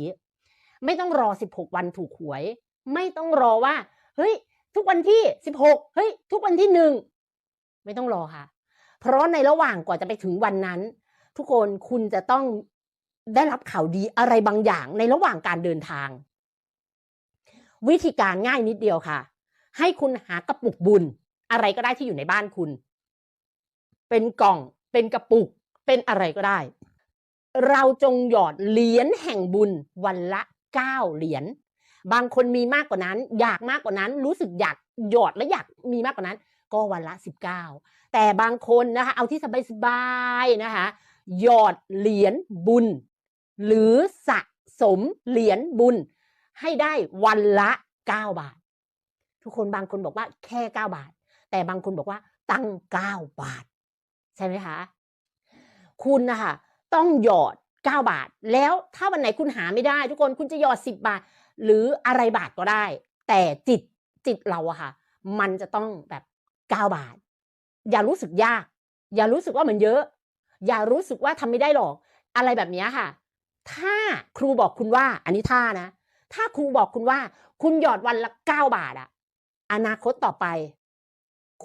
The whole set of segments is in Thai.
นี้ ไม่ต้องรอ 16 วันถูกหวย ไม่ต้องรอว่า เฮ้ย ทุกวันที่ 16 เฮ้ย ทุกวันที่หนึ่งไม่ต้องรอค่ะ เพราะในระหว่างกว่าจะไปถึงวันนั้น ทุกคนคุณจะต้องได้รับข่าวดีอะไรบางอย่างในระหว่างการเดินทาง วิธีการง่ายนิดเดียวค่ะ ให้คุณหากระปุกบุญ อะไรก็ได้ที่อยู่ในบ้านคุณ เป็นกล่อง เป็นกระปุก เป็นอะไรก็ได้ เราจงหยอดเหรียญแห่งบุญวันละเก้าเหรียญบางคนมีมากกว่านั้น อยากมากกว่านั้น รู้สึกอยากหยอดและอยากมีมากกว่านั้น ก็วันละสิบเก้าแต่บางคนนะคะเอาที่สบายๆนะคะหยอดเหรียญบุญ หรือสะสมเหรียญบุญ ให้ได้วันละเก้าบาท ทุกคนบางคนบอกว่าแค่เก้าบาท แต่บางคนบอกว่าตั้งเก้าบาท ใช่ไหมคะ คุณนะคะ ต้องหยอด 9 บาท แล้วถ้าวันไหนคุณหาไม่ได้ ทุกคนคุณจะหยอด 10 บาท หรืออะไรบาทก็ได้ แต่จิตจิตเราอะค่ะ มันจะต้องแบบ 9 บาท อย่ารู้สึกยาก อย่ารู้สึกว่ามันเยอะ อย่ารู้สึกว่าทำไม่ได้หรอก อะไรแบบนี้ค่ะ ถ้าครูบอกคุณว่า อันนี้ท่านะ ถ้าครูบอกคุณว่า คุณหยอดวันละ 9 บาทอะอนาคตต่อไป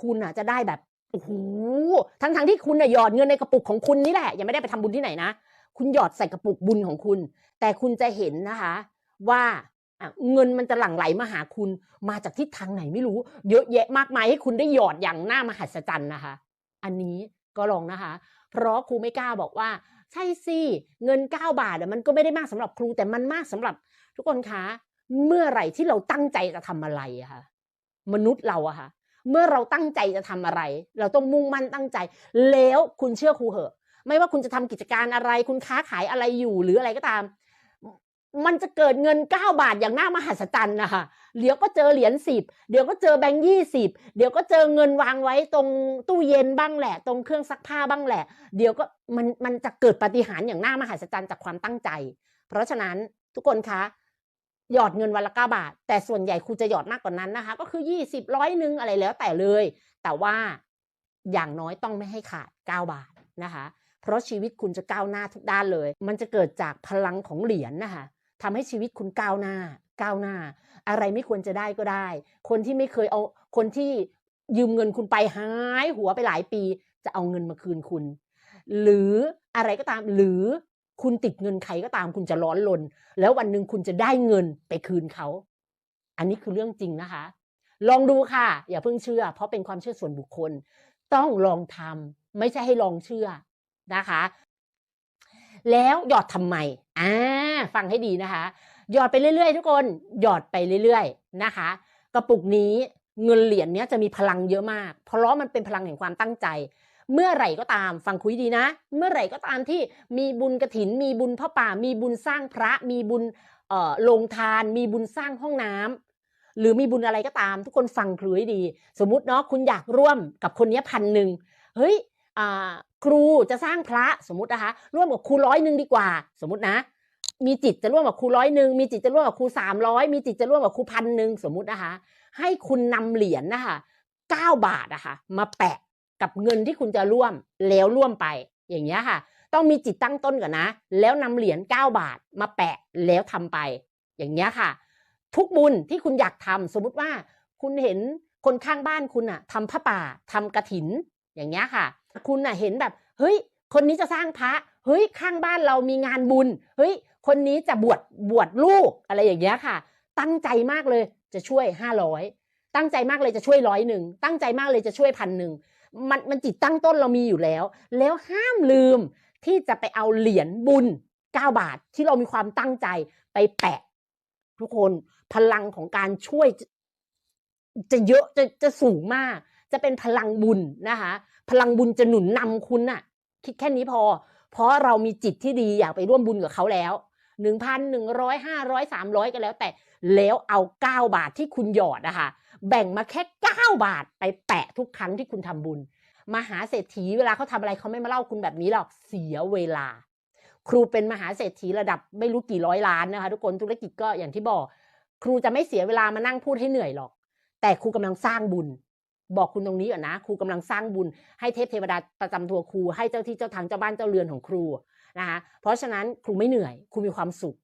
คุณอะจะได้แบบ โอ้โหทั้งทั้งที่คุณน่ะหยอดเงินในกระปุกของคุณนี่แหละยังไม่ได้ไปทำบุญที่ไหนนะ คุณหยอดใส่กระปุกบุญของคุณ แต่คุณจะเห็นนะคะ ว่าเงินมันจะหลั่งไหลมาหาคุณ มาจากทิศทางไหนไม่รู้ เยอะแยะมากมายให้คุณได้หยอดอย่างน่ามหัศจรรย์นะคะ อันนี้ก็ลองนะคะ เพราะครูไม่กล้าบอกว่า ใช่สิเงินเก้าบาทมันก็ไม่ได้มากสำหรับครูแต่มันมากสำหรับ ทุกคนคะเมื่อไหร่ที่เราตั้งใจจะทำอะไรอะคะมนุษย์เราอะค่ะ เมื่อเราตั้งใจจะทำอะไร เราต้องมุ่งมั่นตั้งใจ แล้วคุณเชื่อครูเหอะ ไม่ว่าคุณจะทำกิจการอะไร คุณค้าขายอะไรอยู่หรืออะไรก็ตาม มันจะเกิดเงินเก้าบาทอย่างน่ามหัศจรรย์นะคะเดี๋ยวก็เจอเหรียญสิบเดี๋ยวก็เจอแบงค์ยี่สิบเดี๋ยวก็เจอเงินวางไว้ตรงตู้เย็นบ้างแหละ ตรงเครื่องซักผ้าบ้างแหละ เดี๋ยวก็มันมันจะเกิดปฏิหารอย่างน่ามหัศจรรย์จากความตั้งใจ เพราะฉะนั้นทุกคนคะ หยอดเงินวันละเก้าบาท แต่ส่วนใหญ่ครูจะหยอดมากกว่านั้นนะคะ ก็คือยี่สิบร้อยหนึ่งอะไรแล้วแต่เลย แต่ว่าอย่างน้อยต้องไม่ให้ขาดเก้าบาทนะคะ เพราะชีวิตคุณจะก้าวหน้าทุกด้านเลย มันจะเกิดจากพลังของเหรียญนนะคะทำให้ชีวิตคุณก้าวหน้า ก้าวหน้า อะไรไม่ควรจะได้ก็ได้ คนที่ไม่เคยเอา คนที่ยืมเงินคุณไปหายหัวไปหลายปี จะเอาเงินมาคืนคุณ หรืออะไรก็ตาม หรือ คุณติดเงินใครก็ตามคุณจะร้อนลน แล้ววันหนึ่งคุณจะได้เงินไปคืนเขา อันนี้คือเรื่องจริงนะคะ ลองดูค่ะ อย่าเพิ่งเชื่อ เพราะเป็นความเชื่อส่วนบุคคล ต้องลองทำไม่ใช่ให้ลองเชื่อนะคะ แล้วหยอดทำไมอ่าฟังให้ดีนะคะ หยอดไปเรื่อยๆ ทุกคนหยอดไปเรื่อยๆนะคะ กระปุกนี้เงินเหรียญเนี้ยจะมีพลังเยอะมาก เพราะมันเป็นพลังแห่งความตั้งใจ เมื่อไหร่ก็ตามฟังคุยดีนะ เมื่อไหร่ก็ตามที่มีบุญกระถิน มีบุญพ่อป่า มีบุญสร้างพระ มีบุญเอ่อลงทาน มีบุญสร้างห้องน้ำหรือมีบุญอะไรก็ตาม ทุกคนฟังครูให้ดี สมมุติเนาะคุณอยากร่วมกับคนนี้พันหนึ่งเฮ้ยครูจะสร้างพระสมมตินะคะร่วมกับครูร้อยหนึ่งดีกว่า สมมตินะ มีจิตจะร่วมกับครูร้อยหนึ่งมีจิตจะร่วมกับครูสามร้อยมีจิตจะร่วมกับครูพันหนึ่งสมมตินะคะ ให้คุณนำเหรียญนะคะเก้าบาทนะคะมาแปะ กับเงินที่คุณจะร่วมแล้วร่วมไปอย่างเงี้ยค่ะ ต้องมีจิตตั้งต้นก่อนนะ แล้วนำเหรียญ9บาทมาแปะแล้วทำไป อย่างเงี้ยค่ะ ทุกบุญที่คุณอยากทำสมมุติว่าคุณเห็นคนข้างบ้านคุณอะทำผ้าป่าทำกระถิน อย่างเงี้ยค่ะ คุณอะเห็นแบบเฮ้ย คนนี้จะสร้างพระเฮ้ยข้างบ้านเรามีงานบุญเฮ้ย คนนี้จะบวชบวชลูกอะไรอย่างเงี้ยค่ะ ตั้งใจมากเลยจะช่วยห้าร้อยตั้งใจมากเลยจะช่วยร้อยหนึ่งตั้งใจมากเลยจะช่วยพันหนึ่ง มันมันจิตตั้งต้นเรามีอยู่แล้ว แล้วห้ามลืมที่จะไปเอาเหรียญบุญ 9 บาทที่เรามีความตั้งใจไปแปะ ทุกคนพลังของการช่วย จะเยอะจะจะสูงมาก จะเป็นพลังบุญนะคะ พลังบุญจะหนุนนำคุณน่ะ คิดแค่นี้พอ เพราะเรามีจิตที่ดีอยากไปร่วมบุญกับเขาแล้วหนึ่งพันหนึ่งร้อยห้าร้อยสามร้อยก็แล้ว แต่แล้วเอาเก้าบาทที่คุณหยอดนะคะ แบ่งมาแค่เก้าบาทไปแปะทุกครั้งที่คุณทำบุญ มหาเศรษฐีเวลาเขาทำอะไรเขาไม่มาเล่าคุณแบบนี้หรอกเสียเวลา ครูเป็นมหาเศรษฐีระดับไม่รู้กี่ร้อยล้านนะคะ ทุกคนธุรกิจก็อย่างที่บอก ครูจะไม่เสียเวลามานั่งพูดให้เหนื่อยหรอก แต่ครูกำลังสร้างบุญบอกคุณตรงนี้ก่อนนะครูกำลังสร้างบุญให้เทพเทวดาประจำตัวครูให้เจ้าที่เจ้าทางเจ้าบ้านเจ้าเรือนของครูนะคะเพราะฉะนั้นครูไม่เหนื่อย ครูมีความสุข